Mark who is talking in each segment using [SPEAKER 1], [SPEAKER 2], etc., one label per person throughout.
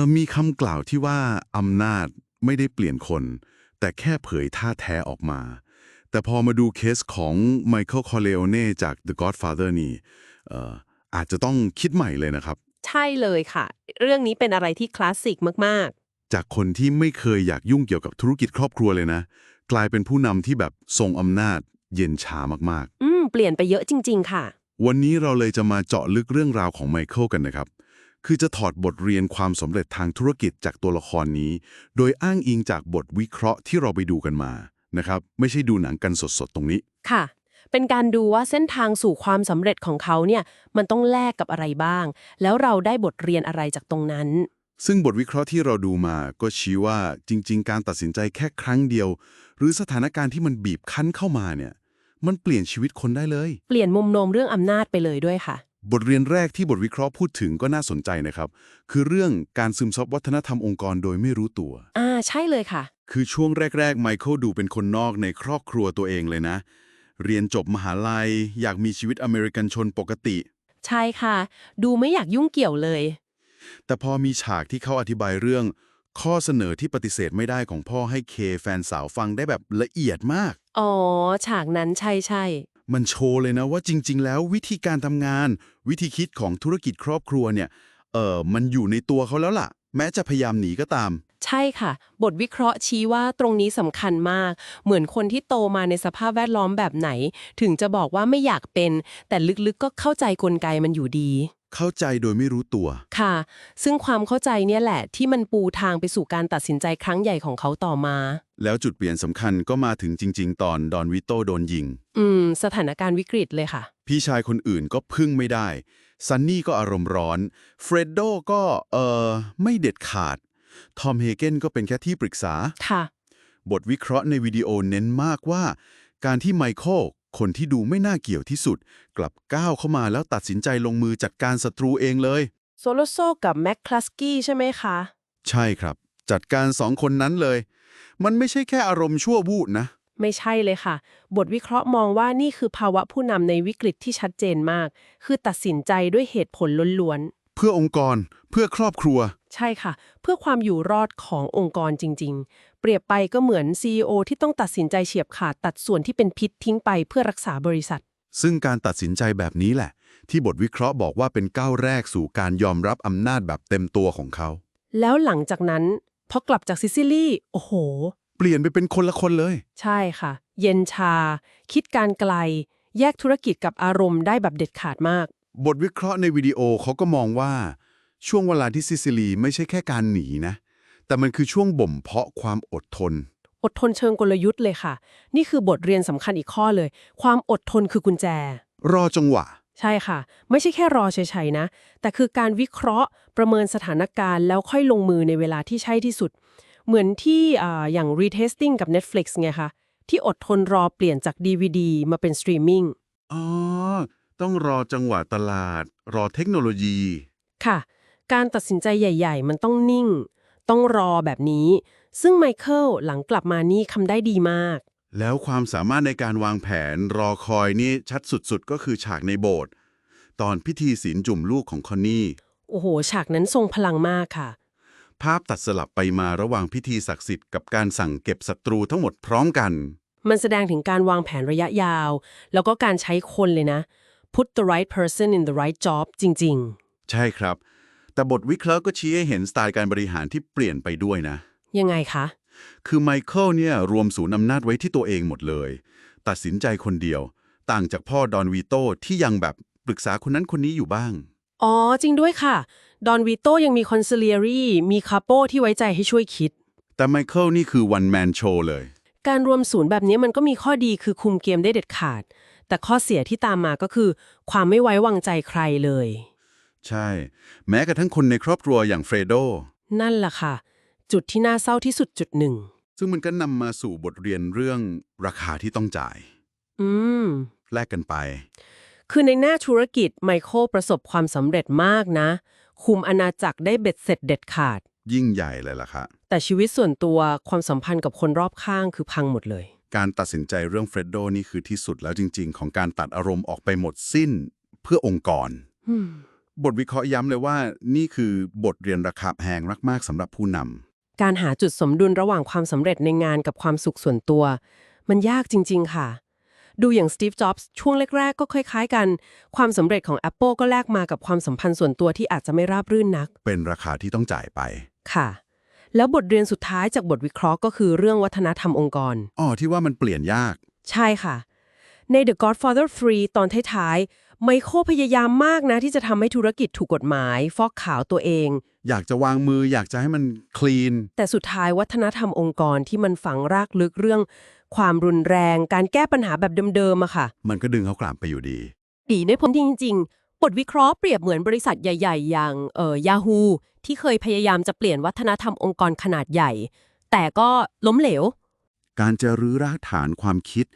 [SPEAKER 1] อมีคำกล่าวที่ว่าอำนาจไม่ได้เปลี่ยนคน แต่แค่เผยท่าแท้ออกมา แต่พอมาดูเคสของไมเคิลคอร์เลโอเน่จาก The Godfather นี่เอ่ออาจจะต้องคิดใหม่เลยนะครับ
[SPEAKER 2] ใช่เลยค่ะ เรื่องนี้เป็นอะไรที่คลาสสิกมาก
[SPEAKER 1] จากคนที่ไม่เคยอยากยุ่งเกี่ยวกับธุรกิจครอบครัวเลยนะ กลายเป็นผู้นำที่แบบทรงอำนาจเย็นชามาก
[SPEAKER 2] ๆ อืม เปลี่ยนไปเยอะจริง ๆ ค่ะ
[SPEAKER 1] ๆวันนี้เราเลยจะมาเจาะลึกเรื่องราวของไมเคิลกันนะครับ คือจะถอดบทเรียนความสำเร็จทางธุรกิจจากตัวละครนี้ โดยอ้างอิงจากบทวิเคราะห์ที่เราไปดูกันมานะครับไม่ใช่ดูหนังกันสดๆตรงนี้
[SPEAKER 2] ค่ะ เป็นการดูว่าเส้นทางสู่ความสำเร็จของเขาเนี่ยมันต้องแลกกับอะไรบ้าง แล้วเราได้บทเรียนอะไรจากตรงนั้น
[SPEAKER 1] ซึ่งบทวิเคราะห์ที่เราดูมาก็ชี้ว่าจริง ๆ การตัดสินใจแค่ครั้งเดียว หรือสถานการณ์ที่มันบีบคั้นเข้ามาเนี่ยมันเปลี่ยนชีวิตคนได้เลย
[SPEAKER 2] เปลี่ยนมุมโน้มเรื่องอำนาจไปเลยด้วยค่ะ
[SPEAKER 1] บทเรียนแรกที่บทวิเคราะห์พูดถึงก็น่าสนใจนะครับ คือเรื่องการซึมซับวัฒนธรรมองค์กรโดยไม่รู้ตัว
[SPEAKER 2] อ่าใช่เลยค่ะ
[SPEAKER 1] คือช่วงแรก ๆ ไมเคิลดูเป็นคนนอกในครอบครัวตัวเองเลยนะ เรียนจบมหาลัย อยากมีชีวิตอเมริกันชนปกติ
[SPEAKER 2] ใช่ค่ะ ดูไม่อยากยุ่งเกี่ยวเลย
[SPEAKER 1] แต่พอมีฉากที่เขาอธิบายเรื่อง ข้อเสนอที่ปฏิเสธไม่ได้ของพ่อให้เคแฟนสาวฟังได้แบบละเอียดมาก
[SPEAKER 2] อ๋อ ฉากนั้นใช่ใช่
[SPEAKER 1] มันโชว์เลยนะว่าจริง ๆ แล้ววิธีการทำงาน วิธีคิดของธุรกิจครอบครัวเนี่ยเออมันอยู่ในตัวเขาแล้วล่ะ แม้จะพยายามหนีก็ตาม
[SPEAKER 2] ใช่ค่ะ บทวิเคราะห์ชี้ว่าตรงนี้สำคัญมาก เหมือนคนที่โตมาในสภาพแวดล้อมแบบไหน ถึงจะบอกว่าไม่อยากเป็น แต่ลึกๆก็เข้าใจกลไกมันอยู่ดี
[SPEAKER 1] เข้าใจโดยไม่รู้ตัว
[SPEAKER 2] ค่ะ ซึ่งความเข้าใจเนี่ยแหละ ที่มันปูทางไปสู่การตัดสินใจครั้งใหญ่ของเขาต่อมา
[SPEAKER 1] แล้วจุดเปลี่ยนสำคัญก็มาถึงจริง ๆ ตอนดอนวิโตโดนยิง
[SPEAKER 2] อืม สถานการณ์วิกฤตเลยค่ะ
[SPEAKER 1] พี่ชายคนอื่นก็พึ่งไม่ได้ ซันนี่ก็อารมณ์ร้อน เฟรดโดก็ เอ่อไม่เด็ดขาด ทอมเฮเกนก็เป็นแค่ที่ปรึกษา
[SPEAKER 2] ค่ะ
[SPEAKER 1] บทวิเคราะห์ในวิดีโอเน้นมากว่า การที่ไมเคิล คนที่ดูไม่น่าเกี่ยวที่สุด กลับก้าวเข้ามาแล้วตัดสินใจลงมือจัดการศัตรูเองเลย
[SPEAKER 2] โซโลโซกับแม็กคลัสกี้ใช่ไหมคะ
[SPEAKER 1] ใช่ครับ จัดการสองคนนั้นเลย มันไม่ใช่แค่อารมณ์ชั่ววูบนะ
[SPEAKER 2] ไม่ใช่เลยค่ะ บทวิเคราะห์มองว่านี่คือภาวะผู้นำในวิกฤตที่ชัดเจนมาก คือตัดสินใจด้วยเหตุผลล้วน
[SPEAKER 1] เพื่อองค์กรเพื่อครอบครัว
[SPEAKER 2] ๆ ใช่ค่ะ เพื่อความอยู่รอดขององค์กรจริง ๆ เปรียบไปก็เหมือน CEO ที่ต้องตัดสินใจเฉียบขาดตัดส่วนที่เป็นพิษทิ้งไปเพื่อรักษาบริษัท
[SPEAKER 1] ซึ่งการตัดสินใจแบบนี้แหละ ที่บทวิเคราะห์บอกว่าเป็นก้าวแรกสู่การยอมรับอำนาจแบบเต็มตัวของเขา
[SPEAKER 2] แล้วหลังจากนั้นพอกลับจากซิซิลีโอ้โห
[SPEAKER 1] เปลี่ยนไปเป็นคนละคนเลย
[SPEAKER 2] ใช่ค่ะ เย็นชา คิดการไกล แยกธุรกิจกับอารมณ์ได้แบบเด็ดขาดมาก
[SPEAKER 1] บทวิเคราะห์ในวิดีโอเขาก็มองว่า ช่วงเวลาที่ซิซิลีไม่ใช่แค่การหนีนะ แต่มันคือช่วงบ่มเพาะความอดทน
[SPEAKER 2] อดทนเชิงกลยุทธ์เลยค่ะ นี่คือบทเรียนสำคัญอีกข้อเลย ความอดทนคือกุญแจ
[SPEAKER 1] รอจังหวะ
[SPEAKER 2] ใช่ค่ะ ไม่ใช่แค่รอเฉยๆนะ แต่คือการวิเคราะห์ประเมินสถานการณ์ แล้วค่อยลงมือในเวลาที่ใช่ที่สุด เหมือนที่อ่าอย่าง retesting กับ Netflix ไงคะที่อดทนรอเปลี่ยนจาก DVD มาเป็นสตรีมมิ่ง
[SPEAKER 1] อ๋อ ต้องรอจังหวะตลาด รอเทคโนโลยี
[SPEAKER 2] ค่ะ การตัดสินใจใหญ่ ๆ มันต้องนิ่ง ต้องรอแบบนี้ ซึ่งไมเคิลหลังกลับมานี่ทำได้ดีมาก
[SPEAKER 1] แล้วความสามารถในการวางแผนรอคอยนี่ชัดสุดๆ ก็คือฉากในโบสถ์ตอนพิธีศีลจุ่มลูกของคอนนี่
[SPEAKER 2] โอ้โห ฉากนั้นทรงพลังมากค่ะ
[SPEAKER 1] ภาพตัดสลับไปมาระหว่างพิธีศักดิ์สิทธิ์กับการสั่งเก็บศัตรูทั้งหมดพร้อมกัน
[SPEAKER 2] มันแสดงถึงการวางแผนระยะยาว แล้วก็การใช้คนเลยนะ put the right person in the right job จริง
[SPEAKER 1] ใช่ครับ แต่บทวิเคราะห์ก็ชี้ให้เห็นสไตล์การบริหารที่เปลี่ยนไปด้วยนะ
[SPEAKER 2] ๆยังไงคะ
[SPEAKER 1] คือไมเคิลเนี่ยรวมศูนย์อำนาจไว้ที่ตัวเองหมดเลย ตัดสินใจคนเดียว ต่างจากพ่อดอนวีโต้ที่ยังแบบปรึกษาคนนั้นคนนี้อยู่บ้าง
[SPEAKER 2] อ๋อ จริงด้วยค่ะ ดอนวีโต้ยังมีคอนซิเลียรีมีคาโปที่ไว้ใจให้ช่วยคิด
[SPEAKER 1] แต่ไมเคิลนี่คือวันแมนโชว์เลย
[SPEAKER 2] การรวมศูนย์แบบนี้มันก็มีข้อดีคือคุมเกมได้เด็ดขาด แต่ข้อเสียที่ตามมาก็คือ ความไม่ไว้วางใจใครเลย
[SPEAKER 1] ใช่ แม้กระทั่งคนในครอบครัวอย่างเฟรโด
[SPEAKER 2] นั่นแหละค่ะ จุดที่น่าเศร้าที่สุดจุดหนึ่ง
[SPEAKER 1] ซึ่งมันก็นำมาสู่บทเรียนเรื่องราคาที่ต้องจ่าย
[SPEAKER 2] อืม
[SPEAKER 1] แลกกันไป
[SPEAKER 2] คือในหน้าธุรกิจไมเคิลประสบความสำเร็จมากนะ คุมอาณาจักรได้เบ็ดเสร็จเด็ดขาด
[SPEAKER 1] ยิ่งใหญ่เลยล่ะค่ะ
[SPEAKER 2] แต่ชีวิตส่วนตัวความสัมพันธ์กับคนรอบข้างคือพังหมดเลย
[SPEAKER 1] การตัดสินใจเรื่องเฟรดโดนี่คือที่สุดแล้วจริง ๆ ของการตัดอารมณ์ออกไปหมดสิ้นเพื่อองค์กร
[SPEAKER 2] อืม
[SPEAKER 1] บทวิเคราะห์ย้ำเลยว่า นี่คือบทเรียนราคาแพงมากๆสำหรับผู้นำ
[SPEAKER 2] การหาจุดสมดุลระหว่างความสำเร็จในงานกับความสุขส่วนตัว มันยากจริง ๆ ค่ะ ดูอย่างสตีฟ จ็อบส์ช่วงแรก ๆ ก็คล้าย ๆ กัน ความสำเร็จของ Apple ก็แลกมากับความสัมพันธ์ส่วนตัวที่อาจจะไม่ราบรื่นนัก
[SPEAKER 1] เป็นราคาที่ต้องจ่ายไป
[SPEAKER 2] ค่ะ แล้วบทเรียนสุดท้ายจากบทวิเคราะห์ก็คือเรื่องวัฒนธรรมองค์กร
[SPEAKER 1] อ๋อที่ว่ามันเปลี่ยนยาก
[SPEAKER 2] ใช่ค่ะ ใน The Godfather 3 ตอนท้ายๆ ไมเคิลพยายามมากนะ ที่จะทำให้ธุรกิจถูกกฎหมาย ฟอกขาวตัวเอง
[SPEAKER 1] อยากจะวางมืออยากจะให้มันคลีน
[SPEAKER 2] แต่สุดท้ายวัฒนธรรมองค์กรที่มันฝังรากลึกเรื่อง ความรุนแรง การแก้ปัญหาแบบเดิมๆอะค่ะ
[SPEAKER 1] มันก็ดึงเขากลับไปอยู่ดี
[SPEAKER 2] ดีในผลจริง ๆ บทวิเคราะห์เปรียบเหมือนบริษัทใหญ่ ๆ อย่างเอ่อยาฮูที่เคยพยายามจะเปลี่ยนวัฒนธรรมองค์กรขนาดใหญ่ แต่ก็ล้มเหลว
[SPEAKER 1] การจะรื้อรากฐานความคิด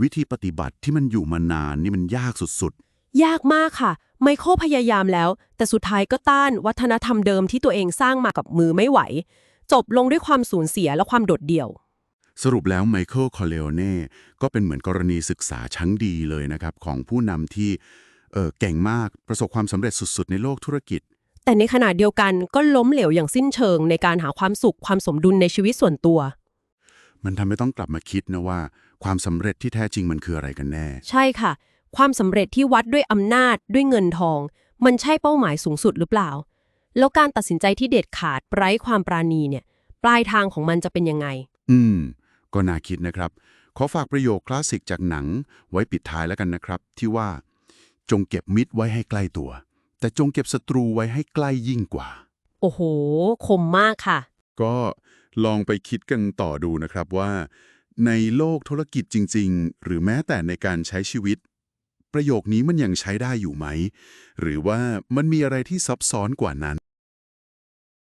[SPEAKER 1] วิธีปฏิบัติที่มันอยู่มานานนี่มันยากสุด
[SPEAKER 2] ยากมากค่ะ ไมเคิลพยายามแล้ว แต่สุดท้ายก็ต้านวัฒนธรรมเดิมที่ตัวเองสร้างมากับมือไม่ไหว จบลงด้วยความสูญเสียและความโดดเดี่ยว
[SPEAKER 1] ๆสรุปแล้วไมเคิลคอเลโอเน่ก็เป็นเหมือนกรณีศึกษาชั้นดีเลยนะครับ ของผู้นำที่เออเก่งมากประสบความสำเร็จสุด ๆ ในโลกธุรกิจ
[SPEAKER 2] แต่ในขณะเดียวกันก็ล้มเหลวอย่างสิ้นเชิงในการหาความสุขความสมดุลในชีวิตส่วนตัว
[SPEAKER 1] มันทำให้ต้องกลับมาคิดนะว่า ความสำเร็จที่แท้จริงมันคืออะไรกันแน่
[SPEAKER 2] ใช่ค่ะ ความสำเร็จที่วัดด้วยอำนาจด้วยเงินทอง มันใช่เป้าหมายสูงสุดหรือเปล่า แล้วการตัดสินใจที่เด็ดขาดไร้ความปราณีเนี่ย ปลายทางของมันจะเป็นยังไง
[SPEAKER 1] อืม ก็น่าคิดนะครับ ขอฝากประโยคคลาสสิกจากหนังไว้ปิดท้ายแล้วกันนะครับ ที่ว่า จงเก็บมิตรไว้ให้ใกล้ตัว แต่จงเก็บศัตรูไว้ให้ใกล้ยิ่งกว่า
[SPEAKER 2] โอ้โห คมมากค่ะ
[SPEAKER 1] ก็ลองไปคิดกันต่อดูนะครับว่า ในโลกธุรกิจจริง ๆ หรือแม้แต่ในการใช้ชีวิต ประโยคนี้มันยังใช้ได้อยู่ไหม หรือว่ามันมีอะไรที่ซับซ้อนกว่านั้น